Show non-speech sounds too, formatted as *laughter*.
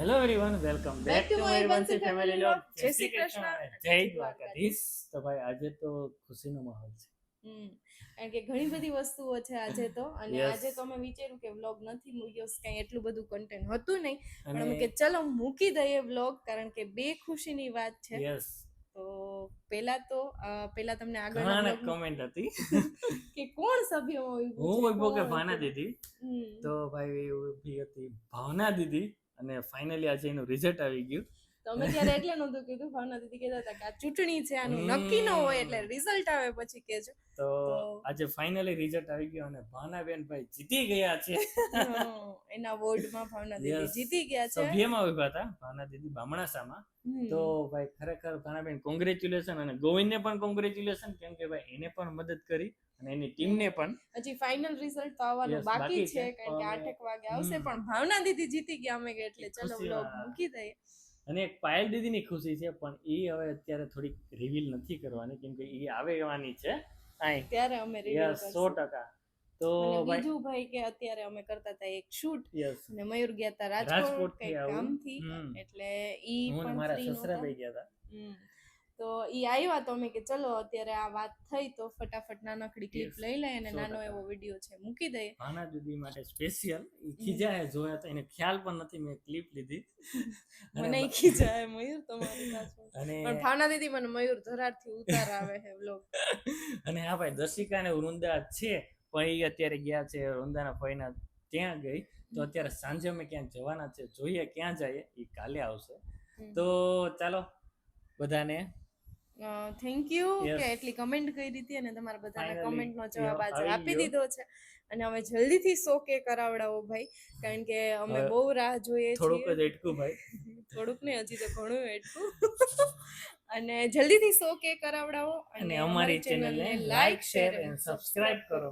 Hello everyone welcome back to my Vanshi family. Log જય શ્રી કૃષ્ણ. જય દ્વારકાધીશ તો ભાઈ આજે તો ખુશીનો માહોલ છે. કારણ કે ઘણી બધી વસ્તુઓ છે આજે તો. અને આજે તો અમે વિચાર્યું કે વ્લોગ નથી મૂક્યો કઈ એટલું બધું કન્ટેન્ટ હતું નહીં. પણ અમે કે ચલો મૂકી દઈએ વ્લોગ કારણ કે બે ખુશીની વાત છે. યસ તો પેલા તો પેલા તમને આગળ કમેન્ટ હતી. *laughs* કે કોણ સભ્યોમાં હું ઊભું કે ભાના દીદી. હમ. તો ભાઈ ઊભી હતી ભાવના દીદી. અને ફાઇનલી આજે એનું રિઝલ્ટ આવી ગયું. તો અમે ત્યારે એટલે નહોતું કીધું ભાવના દીદી કહેતા હતા કે આ ચૂંટણી છે આનું નક્કી ન હોય એટલે રિઝલ્ટ આવે પછી કેજો તો આજે ફાઇનલી રિઝલ્ટ આવી ગયો અને ભાવનાબેન ભાઈ જીતી ગયા છે. *laughs* એના વોર્ડમાં ભાવના દીદી જીતી ગયા છે. સભ્યમાં ઊભા હતા ભાવના દીદી બામણાસામાં. તો ભાઈ ખરેખર ભાવનાબેન કોંગ્રેચ્યુલેશન અને ગોવિંદને પણ કોંગ્રેચ્યુલેશન કેમ કે ભાઈ એને પણ મદદ કરી અને એની ટીમને પણ. હજી ફાઇનલ રિઝલ્ટ તો આવવાનું બાકી છે. કારણ કે આઠ આઠેક વાગે આવશે પણ ભાવના દીદી જીતી ગયા અમે એટલે ચલો વ્લોગ મૂકી દઈએ. અને એક પાયલ દીદીની ખુશી છે પણ એ હવે અત્યારે થોડીક રિવીલ નથી કરવાની કેમ કે એ આવેવાની છે. ત્યારે અમે સો ટકા. તો બીજું ભાઈ કે અત્યારે અમે કરતા હતા એક શૂટ અને મયુર ગયા હતા રાજકોટ કઈ કામથી. એટલે ઈ પણ મારા સસરા ભાઈ ગયા હતા. તો ઈ આવ્યા તો અમે કે ચલો અત્યારે આ વાત થઈ તો ફટાફટ નાનકડી ક્લિપ લઈ લઈએ અને નાનો. એવો વીડિયો છે મૂકી દઈએ. આના દીદી માટે સ્પેશિયલ ઈ ખીજાએ જોયા તો એને ખ્યાલ પણ નથી મેં ક્લિપ લીધી. *laughs* મને ખીજાય મયુર તમારી પાસે *laughs* અને પણ ભાવના દીદી મને મયુર ધરારથી ઉતાર આવે છે વ્લોગ *laughs* અને હા ભાઈ દર્શિકા ને વૃંદા છે પણ એ અત્યારે ગયા છે વૃંદાના ના ત્યાં ગઈ. તો અત્યારે સાંજે અમે ક્યાંક જવાના છે જોઈએ ક્યાં જઈએ એ કાલે આવશે. તો ચાલો બધાને થેન્ક યુ કે એટલી કમેન્ટ કરી હતી અને તમારા બધાના કમેન્ટનો જવાબ આજે આપી દીધો છે. અને હવે જલ્દીથી સો કે કરાવડાવો ભાઈ કારણ કે અમે બહુ રાહ જોઈએ થોડુંક છીએ. જ એટકું ભાઈ. *laughs* થોડુંક નહીં હજી તો ઘણું એટલું *laughs* અને જલ્દીથી સો કે કરાવડાવો અને અમારી ચેનલને લાઈક શેર અને સબસ્ક્રાઇબ કરો.